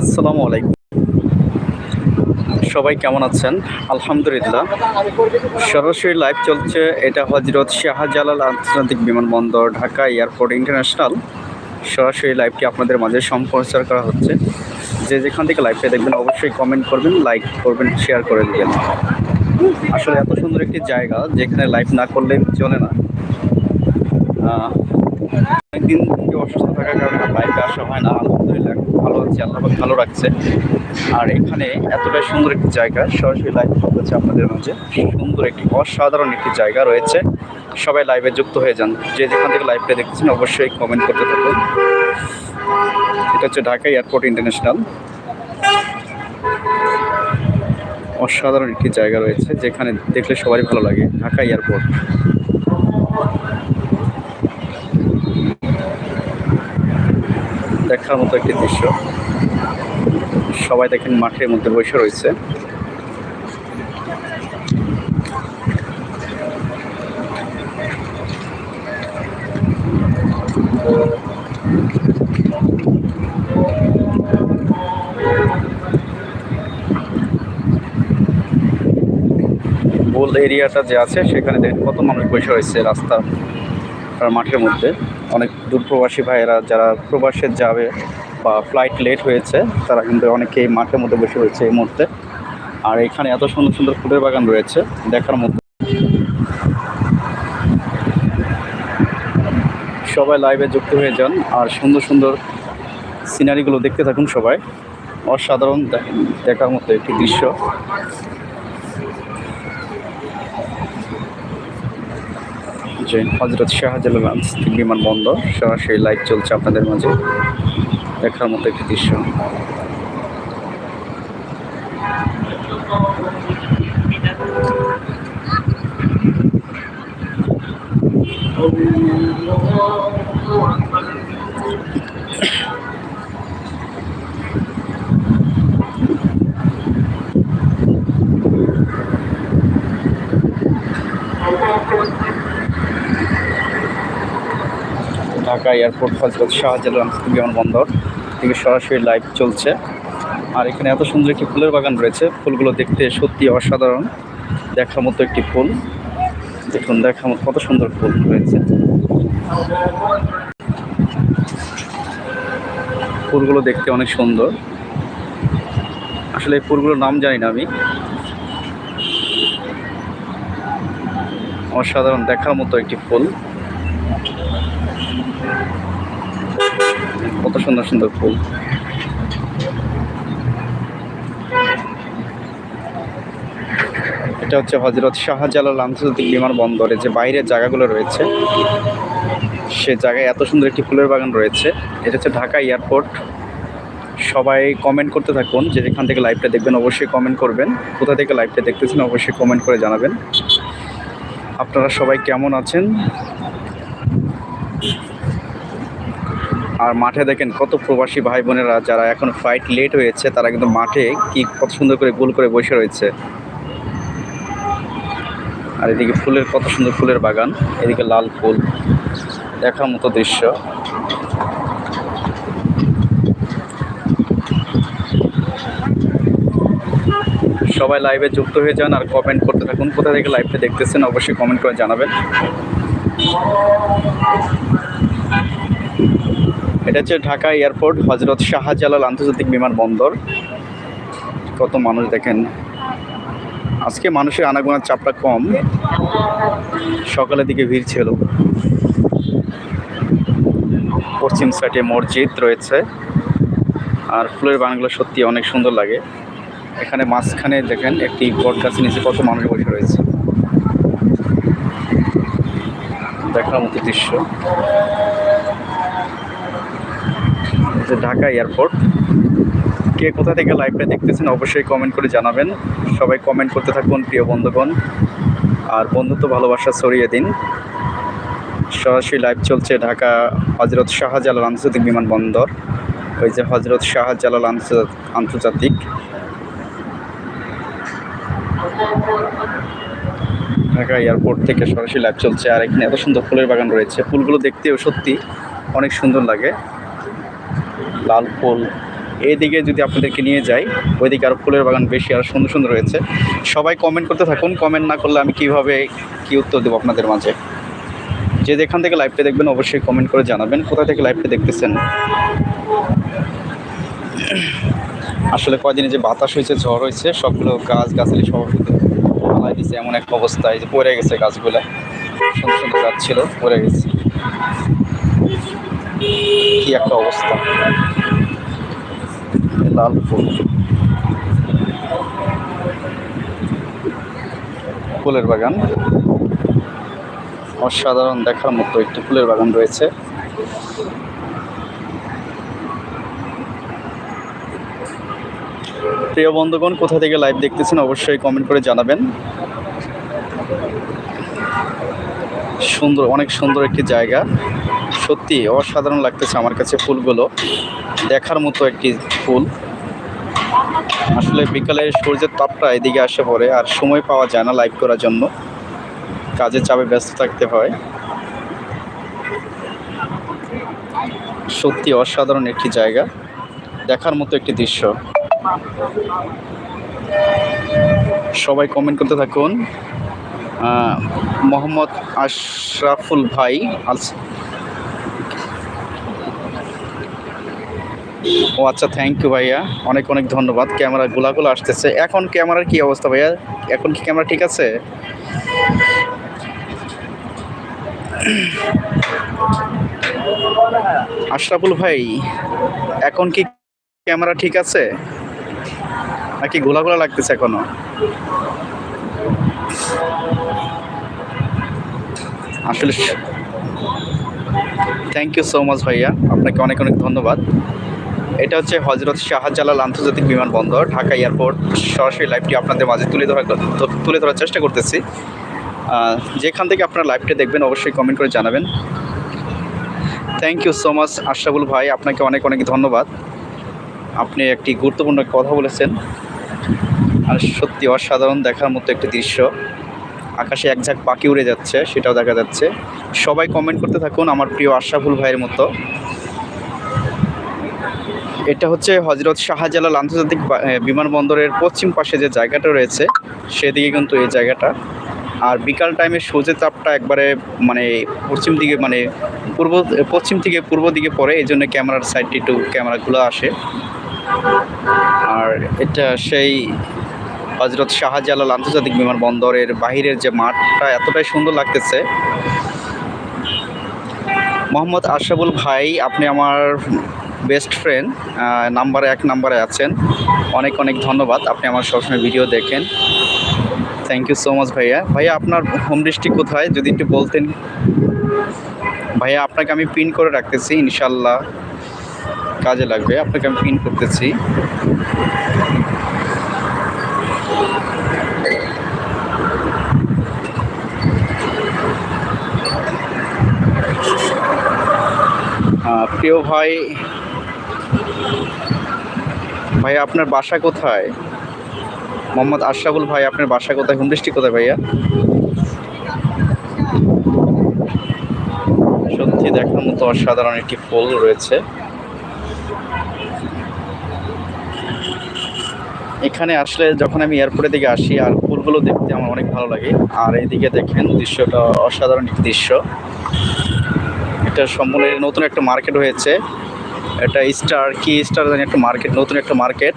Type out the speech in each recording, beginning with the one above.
আসসালামু আলাইকুম। সবাই কেমন আছেন? আলহামদুলিল্লাহ। সরাসরি লাইভ চলছে, এটা হজরত শাহজালাল আন্তর্জাতিক বিমানবন্দর, ঢাকা এয়ারপোর্ট ইন্টারন্যাশনাল। সরাসরি লাইভটি আপনাদের মাঝে সম্প্রচার করা হচ্ছে। যে যেখান থেকে লাইভটা দেখবেন, অবশ্যই কমেন্ট করবেন লাইক করবেন শেয়ার করে দেবেন। আসলে এত সুন্দর একটি জায়গা, যেখানে লাইভ না করলে চলে না। অনেকদিন থেকে অসুস্থ থাকার কারণে লাইভে আসা হয় না, আলহামদুলিল্লাহ। ভালো আছি, আল্লাহ ভালো রাখছে। আর এখানে এতটাই সুন্দর একটি জায়গা, সরাসরি লাইভ হচ্ছে আপনাদের মাঝে। সুন্দর একটি অসাধারণ একটি জায়গা রয়েছে। সবাই লাইভে যুক্ত হয়ে যান। যে যেখান থেকে লাইভটা দেখছেন অবশ্যই কমেন্ট করতে থাকুন। এটা হচ্ছে ঢাকা এয়ারপোর্ট ইন্টারন্যাশনাল অসাধারণ একটি জায়গা রয়েছে, যেখানে দেখলে সবারই ভালো লাগে, ঢাকা এয়ারপোর্ট দেখার মতো একটি দৃশ্য। সবাই দেখেন মাঠের মধ্যে বসে রয়েছে। এরিয়াটা যে আছে, সেখানে দেখেন কত মানুষ বসে রয়েছে রাস্তা মাঠের মধ্যে। অনেক দূরপ্রবাসী ভাইয়েরা যারা প্রবাসে যাবে বা ফ্লাইট লেট হয়েছে, তারা কিন্তু অনেকেই মাঠের মধ্যে বসে রয়েছে এই মুহূর্তে। আর এখানে এত সুন্দর সুন্দর ফুলের বাগান রয়েছে, দেখার মধ্যে সবাই লাইভে যুক্ত হয়ে যান আর সুন্দর সুন্দর সিনারিগুলো দেখতে থাকুন সবাই। অসাধারণ দেখার মতো একটি দৃশ্য। যে হজরত শাহজালাল আন্তর্জাতিক বিমানবন্দর সরাসরি লাইভ চলছে আপনাদের মাঝে দেখার মতো একটি দৃশ্য। ঢাকা এয়ারপোর্ট হজরত শাহজালাল বিমানবন্দর থেকে সরাসরি লাইভ চলছে। আর এখানে এত সুন্দর একটি ফুলের বাগান রয়েছে। ফুলগুলো দেখতে সত্যি অসাধারণ। দেখার মতো একটি ফুল। দেখুন দেখার মতো কত সুন্দর ফুল রয়েছে। ফুলগুলো দেখতে অনেক সুন্দর। আসলে এই ফুলগুলোর নাম জানি না আমি। অসাধারণ দেখার মতো একটি ফুল। কত সুন্দর সুন্দর ফুল। এটা হচ্ছে হজরত শাহজালাল আন্তর্জাতিক বিমানবন্দরে যে বাইরের জায়গাগুলো রয়েছে, সে জায়গায় এত সুন্দর একটি ফুলের বাগান রয়েছে। এটা হচ্ছে ঢাকা এয়ারপোর্ট। সবাই কমেন্ট করতে থাকুন যে যেখান থেকে লাইভটা দেখবেন, অবশ্যই কমেন্ট করবেন। কোথা থেকে লাইভটা দেখতেছেন, অবশ্যই কমেন্ট করে জানাবেন। আপনারা সবাই কেমন আছেন? আর মাঠে দেখেন কত প্রবাসী ভাই বোনেরা যারা এখন ফ্লাইট লেট হয়েছে, তারা কিন্তু মাঠে কি কত সুন্দর করে গোল করে বসে রয়েছে। আর এদিকে ফুলের, কত সুন্দর ফুলের বাগান, এদিকে লাল ফুল দেখার মতো দৃশ্য। সবাই লাইভে যুক্ত হয়ে যান আর কমেন্ট করতে থাকুন। কোথা থেকে লাইভটা দেখতেছেন অবশ্যই কমেন্ট করে জানাবেন। এটা হচ্ছে ঢাকা এয়ারপোর্ট হজরত শাহজালাল আন্তর্জাতিক বিমানবন্দর কত মানুষ দেখেন। আজকে মানুষের আনাগোনার চাপটা কম। সকালের দিকে ভিড় ছিল। পশ্চিম সাইডে মসজিদ রয়েছে। আর ফুলের বাগানগুলো সত্যি অনেক সুন্দর লাগে। এখানে মাঝখানে দেখেন একটি বট গাছের নিচে কত মানুষ বসে রয়েছে। দেখার মতো দৃশ্য। যে ঢাকা এয়ারপোর্ট। কে কোথা থেকে লাইভটা দেখতেছেন অবশ্যই কমেন্ট করে জানাবেন। সবাই কমেন্ট করতে থাকুন, প্রিয় বন্ধুগণ। আর বন্ধুত্ব, ভালোবাসা ছড়িয়ে দিন। সরাসরি লাইভ চলছে ঢাকা হজরত শাহজালাল আন্তর্জাতিক বিমানবন্দর। ওই যে হজরত শাহজালাল আন্তর্জা- আন্তর্জাতিক। ঢাকা এয়ারপোর্ট থেকে সরাসরি লাইভ চলছে। আর এখানে এত সুন্দর ফুলের বাগান রয়েছে। ফুলগুলো দেখতেও সত্যি অনেক সুন্দর লাগে। লাল ফুল এইদিকে যদি আপনাদেরকে নিয়ে যাই, ওইদিকে আরও ফুলের বাগান বেশি আর সুন্দর সুন্দর রয়েছে সবাই কমেন্ট করতে থাকুন কমেন্ট না করলে আমি কীভাবে কি উত্তর দেবো আপনাদের মাঝে? যে যেখান থেকে লাইভটা দেখবেন অবশ্যই কমেন্ট করে জানাবেন, কোথা থেকে লাইভটা দেখতেছেন? আসলে কয়দিনে যে বাতাস হয়েছে, ঝড় হয়েছে, সবগুলো গাছ, গাছালি সব পালাই দিছে, এমন একটা অবস্থায় যে পড়ে গেছে গাছগুলো। সুন্দর সুন্দর গাছ ছিল, পড়ে গেছে। কি একটা অবস্থা? লাল ফুল। ফুলের বাগান। অসাধারণ দেখার মতো একটি ফুলের বাগান রয়েছে। প্রিয় বন্ধুগণ, কোথা থেকে লাইভ দেখতেছেন অবশ্যই কমেন্ট করে জানাবেন। সুন্দর, অনেক সুন্দর একটি জায়গা। সত্যি অসাধারণ লাগতেছে আমার কাছে ফুলগুলো। দেখার মতো একটি ফুল। আসলে বিকালে সূর্যের তাপটা এদিকে আসে পড়ে, আর সময় পাওয়া যায় না লাইভ করার জন্য। কাজের চাপে ব্যস্ত থাকতে হয়। সত্যি অসাধারণ একটি জায়গা। দেখার মতো একটি দৃশ্য। সবাই কমেন্ট করতে থাকুন। মোহাম্মদ আশরাফুল ভাই আলস- ও আচ্ছা থ্যাংক ইউ ভাইয়া। অনেক অনেক ধন্যবাদ। ক্যামেরা গোলাগুলো আসতেছে। এখন ক্যামেরার কি অবস্থা ভাইয়া? এখন কি ক্যামেরা ঠিক আছে? আশরাফুল ভাই, এখন কি ক্যামেরা ঠিক আছে? নাকি গোলা লাগতেছে এখনও? আসলে থ্যাংক ইউ সো মাচ ভাইয়া। আপনাকে অনেক অনেক ধন্যবাদ। এটা হচ্ছে হজরত শাহজালাল আন্তর্জাতিক বিমানবন্দর, ঢাকা এয়ারপোর্ট। সরাসরি লাইভটি আপনাদের মাঝে তুলে ধরার তুলে ধরার চেষ্টা করতেছি। যেখান থেকে আপনারা লাইভটা দেখবেন, অবশ্যই কমেন্ট করে জানাবেন। Thank you so much Ashraful ভাই, আপনাকে অনেক অনেক ধন্যবাদ। আপনি একটি গুরুত্বপূর্ণ কথা বলেছেন। আর সত্যি অসাধারণ দেখার মতো একটি দৃশ্য। আকাশে এক ঝাঁক পাখি উড়ে যাচ্ছে, সেটাও দেখা যাচ্ছে। সবাই কমেন্ট করতে থাকুন, আমার প্রিয় আশরাফুল ভাইয়ের মতো। এটা হচ্ছে হজরত শাহজালাল আন্তর্জাতিক বিমানবন্দরের পশ্চিম পাশে যে জায়গাটা রয়েছে, সেদিকে কিন্তু এই জায়গাটা। আর বিকাল টাইমে সূর্যের তাপটা একবারে মানে পশ্চিম দিকে মানে পূর্ব, পশ্চিম থেকে পূর্ব দিকে পড়ে, এই জন্য ক্যামেরার সাইডটি একটু ক্যামেরাগুলো আসে। আর এটা সেই হজরত শাহজালাল আন্তর্জাতিক বিমানবন্দরের বাহিরের যে মাঠটা এতটাই সুন্দর লাগতেছে। মোহাম্মদ আশরাফুল ভাই, আপনি আমার বেস্ট ফ্রেন্ড নাম্বারে এক নাম্বারে আছেন। অনেক অনেক ধন্যবাদ, আপনি আমার সবসময় ভিডিও দেখেন। থ্যাংক ইউ সো মাচ ভাইয়া। ভাইয়া, আপনার হোম ডিস্ট্রিক্ট কোথায়? যদি একটু বলতেন। ভাইয়া, আপনাকে আমি পিন করে রাখতেছি, ইনশাল্লাহ। কাজে লাগবে, আপনাকে আমি পিন করতেছি। প্রিয় ভাই ভাই আপনার বাসা কোথায়? মোহাম্মদ আশরাফুল ভাই, আপনার বাসা কোথায়? হোম ডিস্ট্রিক্ট কোথায় ভাইয়া? সত্যি দেখার মতো অসাধারণ একটি ফুল রয়েছে। এখানে আসলে যখন আমি এয়ারপোর্টের দিকে আসি, আর ফুলগুলো দেখতে আমার অনেক ভালো লাগে। আর এইদিকে দেখেন, দৃশ্যটা অসাধারণ একটি দৃশ্য। এটা সম্পূর্ণ নতুন একটা মার্কেট হয়েছে। এটা স্টার, কি স্টার জানি, একটা মার্কেট নতুন একটা মার্কেট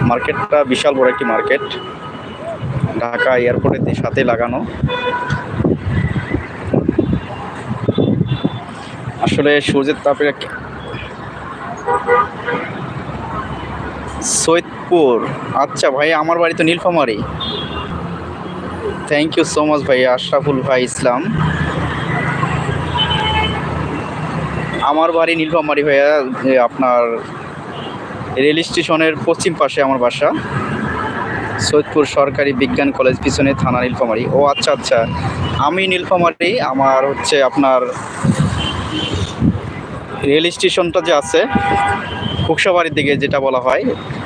মার্কেটটা বিশাল বড় একটি মার্কেট ঢাকা এয়ারপোর্টের সাথে লাগানো। আসলে সূর্যের তাপের এক- সৈয়দপুর। আচ্ছা ভাই, আমার বাড়ি তো Nilphamari. Thank you so much ভাই, আশরাফুল ভাই ইসলাম। আমার বাড়ি নীলফামারি ভাইয়া আপনার রেল স্টেশনের পশ্চিম পাশে আমার বাসা, সৈয়দপুর সরকারি বিজ্ঞান কলেজ পিছনে থানা নীলফামারি। ও আচ্ছা আচ্ছা আমি নীলফামারি, আমার হচ্ছে আপনার রেল স্টেশনটা যে আছে খুকসাবাড়ির দিকে যেটা বলা হয়।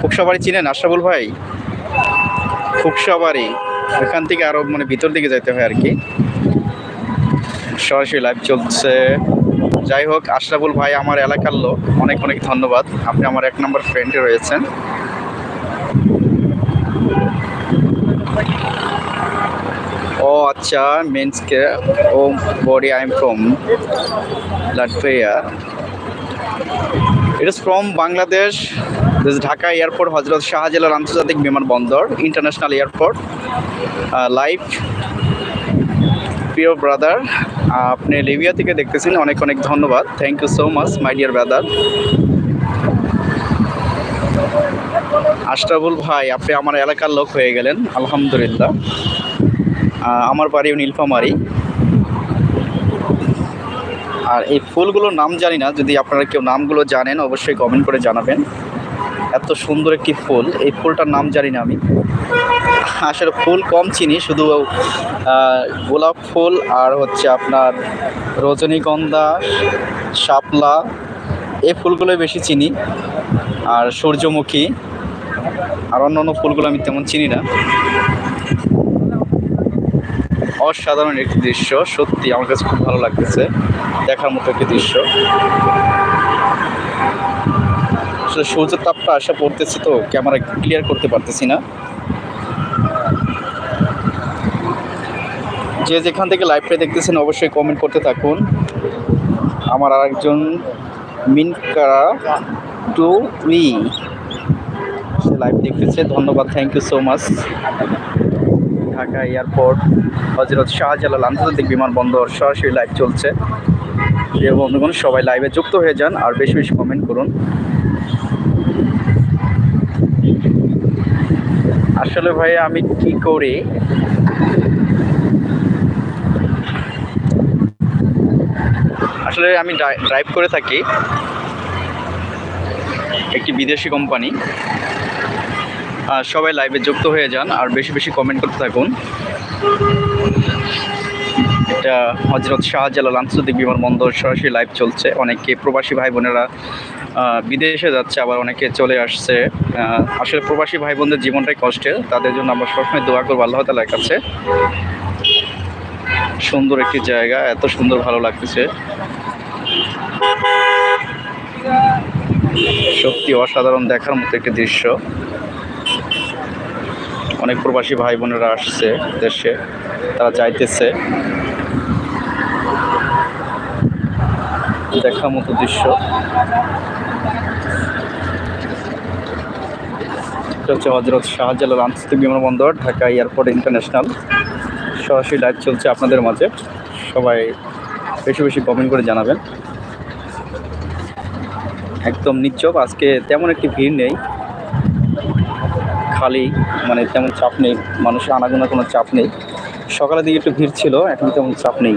খুকসাবাড়ি চিনেন আশরাফুল ভাই? খুকসাবাড়ি এখান থেকে আরও মানে ভিতর দিকে যেতে হয় আর কি। সরাসরি লাইভ চলছে। যাই হোক, আশরাফুল ভাই আমার এলাকার লোক, অনেক অনেক ধন্যবাদ। আপনি আমার এক নম্বর ফ্রেন্ডে রয়েছেন। ও আচ্ছা মেন্সকে। ও buddy, I am from Latvia. It is from Bangladesh, This Dhaka airport, Hazrat Shahjalal আন্তর্জাতিক বিমানবন্দর ইন্টারন্যাশনাল এয়ারপোর্ট লাইভ প্রিয় ব্রাদার, আপনি লিবিয়া থেকে দেখতেছেন, অনেক অনেক ধন্যবাদ। Thank you so much my dear brother Ashraful ভাই, আপনি আমার এলাকার লোক হয়ে গেলেন, আলহামদুলিল্লাহ। আমার বাড়িও নীলফামারি। আর এই ফুলগুলোর নাম জানি না, যদি আপনারা কেউ নামগুলো জানেন, অবশ্যই কমেন্ট করে জানাবেন। এত সুন্দর একটি ফুল। এই ফুলটার নাম জানি না আমি। আসলে ফুল কম চিনি, শুধু গোলাপ ফুল আর হচ্ছে আপনার রজনীগন্ধা, শাপলা এই ফুলগুলোই বেশি চিনি। আর সূর্যমুখী আর অন্য অন্য ফুলগুলো আমি তেমন চিনি না। অসাধারণ একটি দৃশ্য, সত্যি আমার কাছে খুব ভালো লাগতেছে। দেখার মতো একটি দৃশ্য। আসলে সূর্যের তাপটা আসা পড়তেছে তো ক্যামেরা ক্লিয়ার করতে পারতেছি না। যে যেখান থেকে লাইভটা দেখতেছেন অবশ্যই কমেন্ট করতে থাকুন। আমার আরেকজন মিনকারা টু উই সে লাইভ দেখতেছে, ধন্যবাদ thank you so much Dhaka airport Hazrat Shahjalal আন্তর্জাতিক বিমানবন্দর সরাসরি লাইভ চলছে। প্রিয় বন্ধুগণ, সবাই লাইভে যুক্ত হয়ে যান আর বেশি বেশি কমেন্ট করুন। আসলে ভাই, আমি কি করি? আসলে আমি ড্রাইভ করে থাকি। একটি বিদেশি কোম্পানি। সবাই লাইভে যুক্ত হয়ে যান আর বেশি বেশি কমেন্ট করতে থাকুন। এটা হজরত শাহজালাল আন্তর্জাতিক বিমানবন্দর সরাসরি লাইভ চলছে। অনেকে প্রবাসী ভাই বোনেরা বিদেশে যাচ্ছে, আবার অনেকে চলে আসছে। আসলে প্রবাসী ভাই বোনদের জীবনটাই কষ্টের। তাদের জন্য আমরা সবসময় দোয়া করব আল্লাহ তালার কাছে। সুন্দর একটি জায়গা, এত সুন্দর ভালো লাগতেছে। সত্যি অসাধারণ দেখার মতো একটি দৃশ্য। অনেক প্রবাসী ভাই বোনেরা আসছে দেশে, তারা যাইতেছে। দেখার মতো দৃশ্য। এটা হচ্ছে হজরত শাহজালাল আন্তর্জাতিক বিমানবন্দর, ঢাকা এয়ারপোর্ট ইন্টারন্যাশনাল। সরাসরি লাইভ চলছে আপনাদের মাঝে। সবাই বেশি বেশি কমেন্ট করে জানাবেন। একদম নিশ্চপ আজকে তেমন একটি ভিড় নেই। খালি মানে তেমন চাপ নেই। মানুষের আনাগোনা কোনো চাপ নেই। সকালের দিকে একটু ভিড় ছিল, এখন তেমন চাপ নেই।